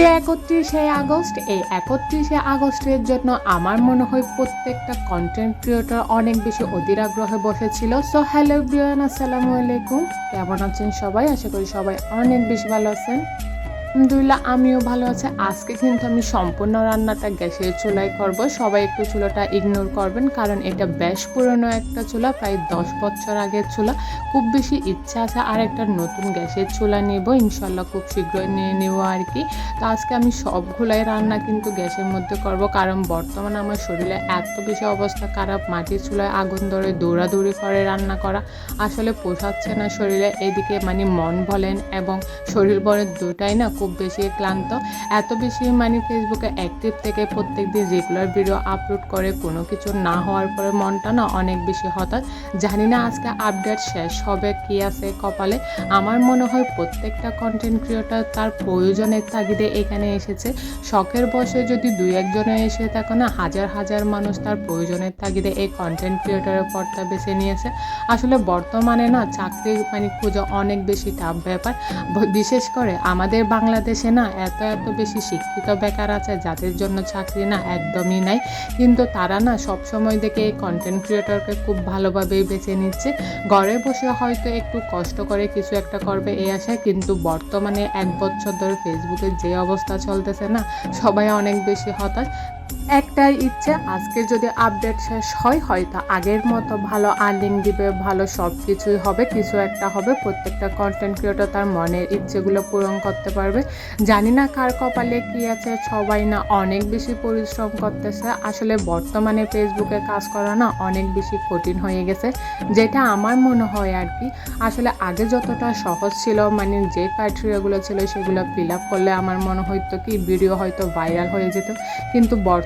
আজকে একত্রিশে আগস্ট, এই একত্রিশে আগস্টের জন্য আমার মনে হয় প্রত্যেকটা কন্টেন্ট ক্রিয়েটর অনেক বেশি অধীর আগ্রহে বসেছিল। সো হ্যালো বিয়ান আসসালামু আলাইকুম। কেমন আছেন সবাই? আশা করি সবাই অনেক বেশি ভালো আছেন। আলহামদুলিল্লাহ, আমিও ভালো আছি। আজকে কিন্তু আমি সম্পূর্ণ রান্নাটা গ্যাসের চুলায় করব। সবাই একটু চুলাটা ইগনোর করবেন, কারণ এটা বেশ পুরনো একটা চুলা, প্রায় দশ বছর আগের চুলা। খুব বেশি ইচ্ছা আছে আর একটা নতুন গ্যাসের চুলা নেব, ইনশাল্লাহ খুব শীঘ্রই নিয়ে নেব আর কি। তো আজকে আমি সবগুলাই রান্না কিন্তু গ্যাসের মধ্যে করব, কারণ বর্তমানে আমার শরীরে এত বেশি অবস্থা খারাপ, মাটির চুলায় আগুন ধরে দৌড়াদৌড়ি করে রান্না করা। আসলে পোষাচ্ছে না শরীরে, এদিকে মানে মন বলেন এবং শরীর বলেন দুটাই না খুব বেশি ক্লান্ত। এত বেশি মানে ফেসবুকে অ্যাক্টিভ থেকে প্রত্যেক দিন রেগুলার ভিডিও আপলোড করে কোনো কিছু না হওয়ার পরে মনটা না অনেক বেশি হতাশ। জানি না আজকে আপডেট শেষ হবে কি আছে কপালে। আমার মনে হয় প্রত্যেকটা কন্টেন্ট ক্রিয়েটার তার প্রয়োজনের তাগিদে এখানে এসেছে। শখের বসে যদি দুই একজনে এসে থাকো না, হাজার হাজার মানুষ তার প্রয়োজনের তাগিদে এই কন্টেন্ট ক্রিয়েটারের পথটা বেছে নিয়েছে। আসলে বর্তমানে না চাকরি মানে খুঁজে অনেক বেশি টাফ ব্যাপার। বিশেষ করে আমাদের বাংলাদেশে না এত এত বেশি শিক্ষিত বেকার আছে, যাদের জন্য চাকরি না একদমই নাই। কিন্তু তারা না সব সময় দেখে এই কন্টেন্ট ক্রিয়েটরকে খুব ভালোভাবেই বেছে নিচ্ছে। ঘরে বসে হয়তো একটু কষ্ট করে কিছু একটা করবে এই আশায়, কিন্তু বর্তমানে এক বছর ধরে ফেসবুকে যে অবস্থা চলতেছে না, সবাই অনেক বেশি হতাশ। একটাই ইচ্ছে, আজকে যদি আপডেট শেষ হয়, হয়তো আগের মতো ভালো আর্নিং দিবে, ভালো সব কিছুই হবে, কিছু একটা হবে, প্রত্যেকটা কন্টেন্ট ক্রিয়েটর তার মনের ইচ্ছেগুলো পূরণ করতে পারবে। জানি না কার কপালে কি আছে, সবাই না অনেক বেশি পরিশ্রম করতেছে। আসলে বর্তমানে ফেসবুকে কাজ করা না অনেক বেশি কঠিন হয়ে গেছে, যেটা আমার মনে হয় আর কি। আসলে আগে যতটা সহজ ছিল মানে যে ক্রাইটেরিয়াগুলো ছিল, সেগুলো ফিল আপ করলে আমার মনে হয়তো কি ভিডিও হয়তো ভাইরাল হয়ে যেত। কিন্তু বর্তমানে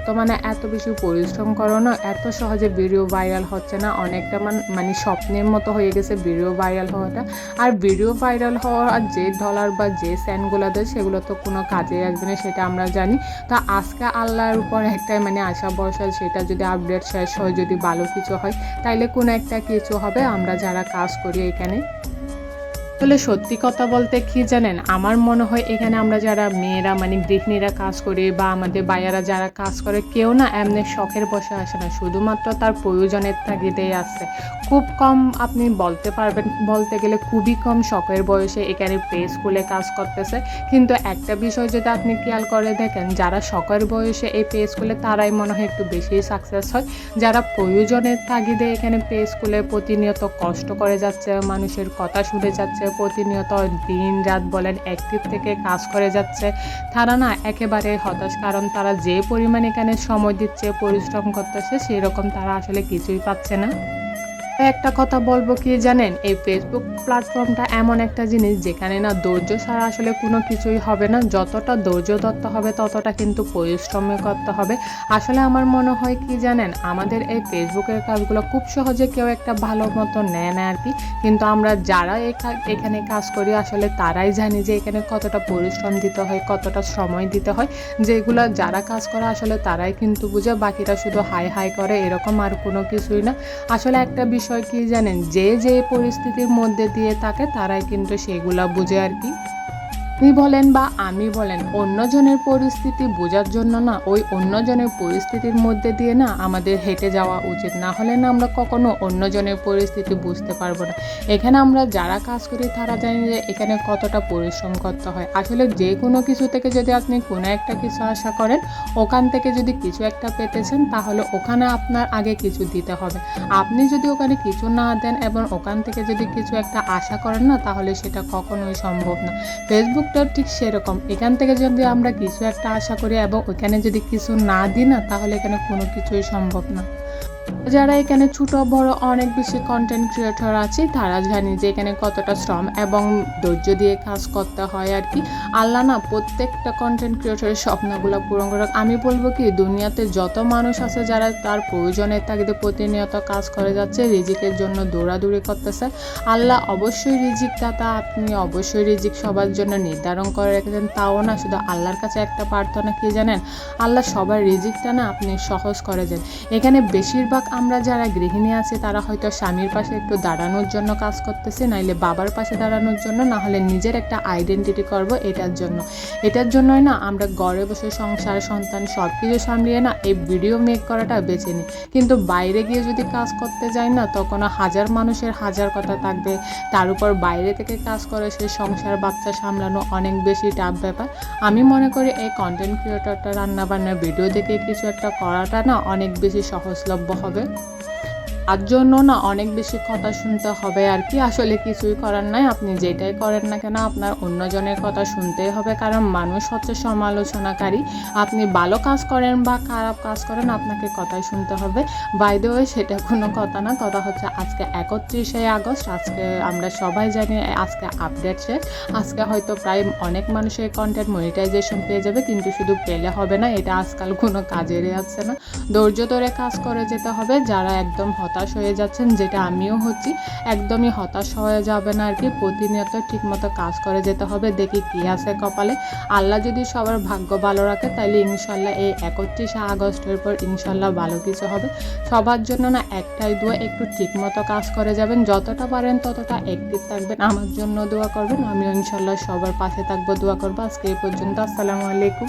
এত বেশি পরিশ্রম করো না এত সহজে ভিডিও ভাইরাল হচ্ছে না, অনেকটা মান মানে স্বপ্নের মতো হয়ে গেছে ভিডিও ভাইরাল হওয়াটা। আর ভিডিও ভাইরাল হওয়ার আর যে ডলার বা যে স্যান্ডগুলো দেয়, সেগুলো তো কোনো কাজে আসবে না, সেটা আমরা জানি। তো আজকে আল্লাহর উপর একটাই মানে আশা ভরসা, সেটা যদি আপডেট শেষ হয়, যদি ভালো কিছু হয়, তাইলে কোনো একটা কিছু হবে, আমরা যারা কাজ করি এখানে। আসলে সত্যি কথা বলতে কি জানেন? আমার মনে হয় এখানে আমরা যারা মেয়েরা মানে গৃহিণীরা কাজ করি বা আমাদের বায়ারা যারা কাজ করে, কেউ না এমনি শখের বসে আসে না। শুধুমাত্র তার প্রয়োজনের তাগিদেই আসছে খুব কম আপনি বলতে পারবেন, বলতে গেলে খুবই কম শখের বয়সে এখানে প্লে স্কুলে কাজ করতেছে। কিন্তু একটা বিষয় যদি আপনি খেয়াল করে দেখেন, যারা শখের বয়সে এই প্লে স্কুলে, তারাই মনে হয় একটু বেশি সাকসেস হয়। যারা প্রয়োজনের তাগিদে এখানে প্লে স্কুলে প্রতিনিয়ত কষ্ট করে যাচ্ছে, মানুষের কথা শুনে যাচ্ছে প্রতিনিয়ত দিন রাত বলেন অ্যাক্টিভ থেকে কাজ করে যাচ্ছে। তারা না একেবারে হতাশ, কারণ তারা যে পরিমাণ এখানে সময় দিচ্ছে, পরিশ্রম করতেছে সেই রকম তারা আসলে কিছুই পাচ্ছে না। একটা কথা বলব কি জানেন? এই ফেসবুক প্ল্যাটফর্মটা এমন একটা জিনিস যেখানে না ধৈর্য ছাড়া আসলে কোনো কিছুই হবে না। যতটা ধৈর্য ধরতে হবে, ততটা কিন্তু পরিশ্রমে করতে হবে। আসলে আমার মনে হয় কি জানেন? আমাদের এই ফেসবুকের কাজগুলো খুব সহজে কেউ একটা ভালো মতো নেয় না আর কি। কিন্তু আমরা যারা এখানে কাজ করি, আসলে তারাই জানি যে এখানে কতটা পরিশ্রম দিতে হয়, কতটা সময় দিতে হয়। যেগুলো যারা কাজ করে, আসলে তারাই কিন্তু বুঝে, বাকিরা শুধু হাই হাই করে, এরকম আর কোনো কিছুই না। আসলে একটা বিষয় কি জানেন? যে যে পরিস্থিতির মধ্যে দিয়ে থাকে তারাই কিন্তু সেগুলা বুঝে আর কি। আপনি বলেন বা আমি বলেন, অন্যজনের পরিস্থিতি বোঝার জন্য না, ওই অন্যজনের পরিস্থিতির মধ্যে দিয়ে না আমাদের হেঁটে যাওয়া উচিত। না হলে না আমরা কখনো অন্যজনের পরিস্থিতি বুঝতে পারব না। এখানে আমরা যারা কাজ করি তারা জানি যে এখানে কতটা পরিশ্রম করতে হয়। আসলে যে কোনো কিছু থেকে যদি আপনি কোনো একটা কিছু আশা করেন, ওখান থেকে যদি কিছু একটা পেতেছেন, তাহলে ওখানে আপনার আগে কিছু দিতে হবে। আপনি যদি ওখানে কিছু না দেন এবং ওখান থেকে যদি কিছু একটা আশা করেন না, তাহলে সেটা কখনোই সম্ভব না। ফেসবুকটা ঠিক সেরকম। এখান থেকে যদি আমরা কিছু একটা আশা করি এবং ওখানে যদি কিছু না দিই না, তাহলে এখানে কোনো কিছুই সম্ভব না। যারা এখানে ছোট, বড় অনেক বেশি কন্টেন্ট ক্রিয়েটর আছে, তারা জানি যে এখানে কতটা শ্রম এবং ধৈর্য দিয়ে কাজ করতে হয় আর কি। আল্লাহ না প্রত্যেকটা কন্টেন্ট ক্রিয়েটরের স্বপ্নগুলো পূরণ করে আমি বলব কি, দুনিয়াতে যত মানুষ আছে যারা তার প্রয়োজনের তাগিদে প্রতিনিয়ত কাজ করে যাচ্ছে, রিজিকের জন্য দৌড়াদৌড়ি করতেছে, আল্লাহ অবশ্যই রিজিক দাতা আপনি অবশ্যই রিজিক সবার জন্য নির্ধারণ করে রেখেছেন, তাও না শুধু আল্লাহর কাছে একটা প্রার্থনা কি জানেন? আল্লাহ সবার রিজিকটা না আপনি সহজ করে দেন। এখানে বেশিরভাগ আমরা যারা গৃহিণী আছি, তারা হয়তো স্বামীর পাশে একটু দাঁড়ানোর জন্য কাজ করতেছে, নাইলে বাবার পাশে দাঁড়ানোর জন্য, না হলে নিজের একটা আইডেন্টিটি করব এটার জন্য। এটার জন্যই না আমরা ঘরে বসে সংসার, সন্তান সব কিছু সামলিয়ে না এই ভিডিও মেক করাটা বেছে নিই। কিন্তু বাইরে গিয়ে যদি কাজ করতে যাই না, তখন হাজার মানুষের হাজার কথা থাকবে। তার উপর বাইরে থেকে কাজ করে সে সংসার, বাচ্চা সামলানো অনেক বেশি টাফ ব্যাপার। আমি মনে করি এই কন্টেন্ট ক্রিয়েটরটা রান্না বান্নার ভিডিও দেখে কিছু একটা করাটা না অনেক বেশি সহজলভ্য হবে। তার জন্য না অনেক বেশি কথা শুনতে হবে আর কি। আসলে কিছুই করার নাই। আপনি যেটাই করেন না কেন, আপনার অন্যজনের কথা শুনতেই হবে। কারণ মানুষ হচ্ছে সমালোচনাকারী। আপনি ভালো কাজ করেন বা খারাপ কাজ করেন, আপনাকে কথাই শুনতে হবে। বাই দ্য সেটা কোনো কথা না। কথা হচ্ছে আজকে একত্রিশে আগস্ট। আজকে আমরা সবাই জানি, আজকে আপডেট শেষ। আজকে হয়তো প্রায় অনেক মানুষের কন্টেন্ট মনিটাইজেশন পেয়ে যাবে। কিন্তু শুধু পেলে হবে না, এটা আজকাল কোনো কাজেরই আছে না। ধৈর্য ধরে কাজ করে যেতে হবে। যারা একদম হতাশ হয়ে যাচ্ছেন, যেটা আমিও হচ্ছি। একদমই হতাশ হয়ে যাবে না আর কি, প্রতিনিয়ত ঠিকমতো কাজ করে যেতে হবে। দেখি কী আছে কপালে। আল্লাহ যদি সবার ভাগ্য ভালো রাখে তাহলে ইনশাল্লাহ এই একত্রিশে আগস্টের পর ইনশাল্লাহ ভালো কিছু হবে। সবার জন্য না একটাই দোয়া, একটু ঠিকমতো কাজ করে যাবেন। যতটা পারেন ততটা অ্যাক্টিভ থাকবেন। আমার জন্য দোয়া করবেন। আমিও ইনশাল্লাহ সবার পাশে থাকব। দোয়া করব। আজকে এই পর্যন্ত। আসসালামু আলাইকুম।